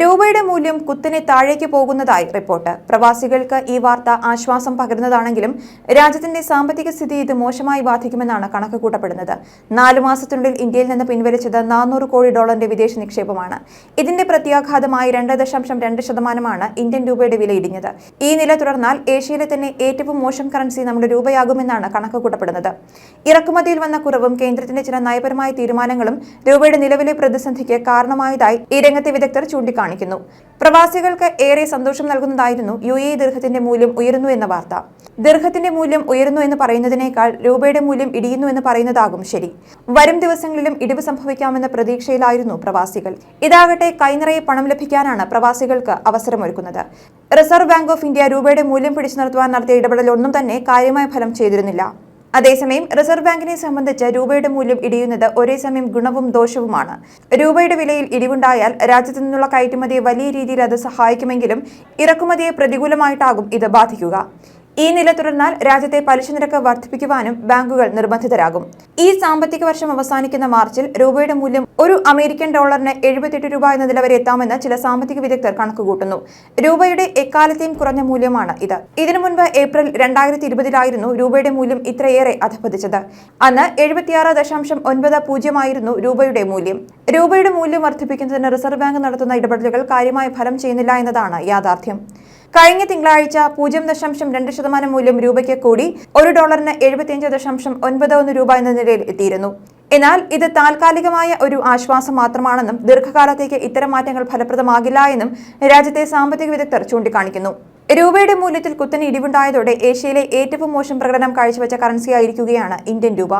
രൂപയുടെ മൂല്യം കുത്തിനെ താഴേക്ക് പോകുന്നതായി റിപ്പോർട്ട്. പ്രവാസികൾക്ക് ഈ വാർത്ത ആശ്വാസം പകരുന്നതാണെങ്കിലും രാജ്യത്തിന്റെ സാമ്പത്തിക സ്ഥിതി ഇത് മോശമായി ബാധിക്കുമെന്നാണ് കണക്ക് കൂട്ടപ്പെടുന്നത്. നാലു മാസത്തിനുള്ളിൽ ഇന്ത്യയിൽ നിന്ന് പിൻവലിച്ചത് നാനൂറ് കോടി ഡോളറിന്റെ വിദേശ നിക്ഷേപമാണ്. ഇതിന്റെ പ്രത്യാഘാതമായി രണ്ട് ദശാംശം രണ്ട് ശതമാനമാണ് ഇന്ത്യൻ രൂപയുടെ വില ഇടിഞ്ഞത് ഈ നില തുടർന്നാൽ ഏഷ്യയിലെ തന്നെ ഏറ്റവും മോശം കറൻസി നമ്മുടെ രൂപയാകുമെന്നാണ് കണക്ക് കൂട്ടപ്പെടുന്നത്. ഇറക്കുമതിയിൽ വന്ന കുറവും കേന്ദ്രത്തിന്റെ ചില നയപരമായ തീരുമാനങ്ങളും രൂപയുടെ നിലവിലെ പ്രതിസന്ധിക്ക് കാരണമായതായി ഈ രംഗത്തെ വിദഗ്ധർ ചൂണ്ടിക്കാണിക്കുന്നു പ്രവാസികൾക്ക് ഏറെ സന്തോഷം നൽകുന്നതായിരുന്നു യു എ ദീർഘത്തിന്റെ മൂല്യം ഉയരുന്നു എന്ന വാർത്ത. ദീർഘത്തിന്റെ മൂല്യം ഉയരുന്നു എന്ന് പറയുന്നതിനേക്കാൾ രൂപയുടെ മൂല്യം ഇടിയുന്നു എന്ന് പറയുന്നതാകും ശരി. വരും ദിവസങ്ങളിലും ഇടിവ് സംഭവിക്കാമെന്ന പ്രതീക്ഷയിലായിരുന്നു പ്രവാസികൾ. ഇതാകട്ടെ കൈനിറയെ പണം ലഭിക്കാനാണ് പ്രവാസികൾക്ക് അവസരമൊരുക്കുന്നത്. റിസർവ് ബാങ്ക് ഓഫ് ഇന്ത്യ രൂപയുടെ മൂല്യം പിടിച്ചു നിർത്തുവാൻ നടത്തിയ ഇടപെടലൊന്നും തന്നെ കാര്യമായ ഫലം ചെയ്തിരുന്നില്ല. അതേസമയം റിസർവ് ബാങ്കിനെ സംബന്ധിച്ച് രൂപയുടെ മൂല്യം ഇടിയുന്നത് ഒരേ സമയം ഗുണവും ദോഷവുമാണ്. രൂപയുടെ വിലയിൽ ഇടിവുണ്ടായാൽ രാജ്യത്തു നിന്നുള്ള കയറ്റുമതിയെ വലിയ രീതിയിൽ അത് സഹായിക്കുമെങ്കിലും ഇറക്കുമതിയെ പ്രതികൂലമായിട്ടാകും ഇത് ബാധിക്കുക. ഈ നില തുടർന്നാൽ രാജ്യത്തെ പലിശ നിരക്ക് വർദ്ധിപ്പിക്കുവാനും ബാങ്കുകൾ നിർബന്ധിതരാകും. ഈ സാമ്പത്തിക വർഷം അവസാനിക്കുന്ന മാർച്ചിൽ രൂപയുടെ മൂല്യം ഒരു അമേരിക്കൻ ഡോളറിന് എഴുപത്തെട്ട് രൂപ എന്ന നില വരെ എത്താമെന്ന് ചില സാമ്പത്തിക വിദഗ്ധർ കണക്കുകൂട്ടുന്നു. രൂപയുടെ എക്കാലത്തെയും കുറഞ്ഞ മൂല്യമാണ് ഇത്. ഇതിനു മുൻപ് ഏപ്രിൽ രണ്ടായിരത്തി ഇരുപതിലായിരുന്നു രൂപയുടെ മൂല്യം ഇത്രയേറെ അധപ്പതിച്ചത് അന്ന് എഴുപത്തിയാറ് ദശാംശം ഒൻപത് പൂജ്യമായിരുന്നു രൂപയുടെ മൂല്യം. രൂപയുടെ മൂല്യം വർദ്ധിപ്പിക്കുന്നതിന് റിസർവ് ബാങ്ക് നടത്തുന്ന ഇടപെടലുകൾ കാര്യമായ ഫലം ചെയ്യുന്നില്ല എന്നതാണ് യാഥാർത്ഥ്യം. കഴിഞ്ഞ തിങ്കളാഴ്ച പൂജ്യം ദശാംശം രണ്ട് ശതമാനം മൂല്യം രൂപയ്ക്ക് കൂടി ഒരു ഡോളറിന് എഴുപത്തിയഞ്ച് ദശാംശം ഒൻപത് ഒന്ന് രൂപ എന്ന നിലയിൽ എത്തിയിരുന്നു. എന്നാൽ ഇത് താൽക്കാലികമായ ഒരു ആശ്വാസം മാത്രമാണെന്നും ദീർഘകാലത്തേക്ക് ഇത്തരം മാറ്റങ്ങൾ ഫലപ്രദമാകില്ല എന്നും രാജ്യത്തെ സാമ്പത്തിക വിദഗ്ധർ ചൂണ്ടിക്കാണിക്കുന്നു. രൂപയുടെ മൂല്യത്തിൽ കുത്തനെ ഇടിവുണ്ടായതോടെ ഏഷ്യയിലെ ഏറ്റവും മോശം പ്രകടനം കാഴ്ചവെച്ച കറൻസിയായിരിക്കുകയാണ് ഇന്ത്യൻ രൂപ.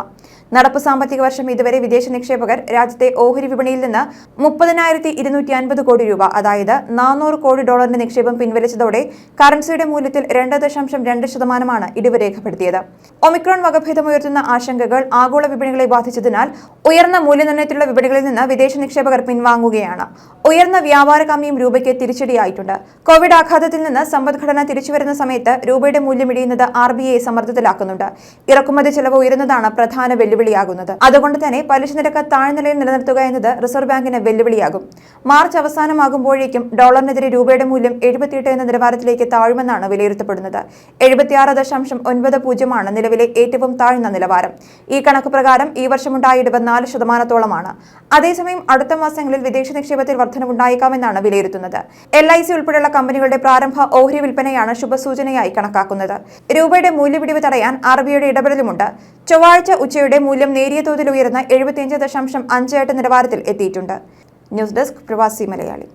നടപ്പ് സാമ്പത്തിക വർഷം ഇതുവരെ വിദേശ നിക്ഷേപകർ രാജ്യത്തെ ഓഹരി വിപണിയിൽ നിന്ന് മുപ്പതിനായിരത്തി ഇരുന്നൂറ്റി അൻപത് കോടി രൂപ അതായത് നാനൂറ് കോടി ഡോളറിന്റെ നിക്ഷേപം പിൻവലിച്ചതോടെ കറൻസിയുടെ മൂല്യത്തിൽ രണ്ട് ദശാംശം രണ്ട് ശതമാനമാണ് ഇടിവ് രേഖപ്പെടുത്തിയത്. ഒമിക്രോൺ വകഭേദമുയർത്തുന്ന ആശങ്കകൾ ആഗോള വിപണികളെ ബാധിച്ചതിനാൽ ഉയർന്ന മൂല്യനിർണയത്തിലുള്ള വിപണികളിൽ നിന്ന് വിദേശ നിക്ഷേപകർ പിൻവാങ്ങുകയാണ്. ഉയർന്ന വ്യാപാര കമ്മിയും രൂപയ്ക്ക് തിരിച്ചടിയായിട്ടുണ്ട്. കോവിഡ് ആഘാതത്തിൽ നിന്ന് സമ്പദ്ഘടന തിരിച്ചുവരുന്ന സമയത്ത് രൂപയുടെ മൂല്യം ഇടിയുന്നത് ആർ ബി ഐ സമ്മർദ്ദത്തിലാക്കുന്നുണ്ട്. ഇറക്കുമതി ചെലവ് ഉയരുന്നതാണ് പ്രധാന വെല്ലുവിളിയാകുന്നത്. അതുകൊണ്ട് തന്നെ പലിശ നിരക്ക് താഴ്നിലയിൽ നിലനിർത്തുക എന്നത് റിസർവ് ബാങ്കിന് വെല്ലുവിളിയാകും. മാർച്ച് അവസാനമാകുമ്പോഴേക്കും ഡോളറിനെതിരെ രൂപയുടെ മൂല്യം എഴുപത്തിയെട്ട് എന്ന നിലവാരത്തിലേക്ക് താഴുമെന്നാണ് വിലയിരുത്തപ്പെടുന്നത്. എഴുപത്തിയാറ് ദശാംശം ഒൻപത് പൂജ്യമാണ് നിലവിലെ ഏറ്റവും താഴ്ന്ന നിലവാരം. ഈ കണക്ക് പ്രകാരം ഈ വർഷമുണ്ടായ ഇടിവ് നാല് ശതമാനത്തോളമാണ്. അതേസമയം അടുത്ത മാസങ്ങളിൽ വിദേശ നിക്ഷേപത്തിൽ വർധനവുണ്ടായേക്കാമെന്നാണ് വിലയിരുത്തുന്നത്. എൽ ഐ സി ഉൾപ്പെടെയുള്ള കമ്പനികളുടെ പ്രാരംഭ ഓഹരി വിൽപ്പനയാണ് ശുഭസൂചനയായി കണക്കാക്കുന്നത്. രൂപയുടെ മൂല്യപിടിവ് തടയാൻ ആർ ബിഐയുടെ ഇടപെടലുമുണ്ട്. ചൊവ്വാഴ്ച ഉച്ചയുടെ മൂല്യം നേരിയ തോതിൽ ഉയർന്ന എഴുപത്തിയഞ്ച് ദശാംശം അഞ്ച് എട്ട് നിലവാരത്തിൽ എത്തിയിട്ടുണ്ട്. ന്യൂസ് ഡെസ്ക് പ്രവാസി മലയാളി.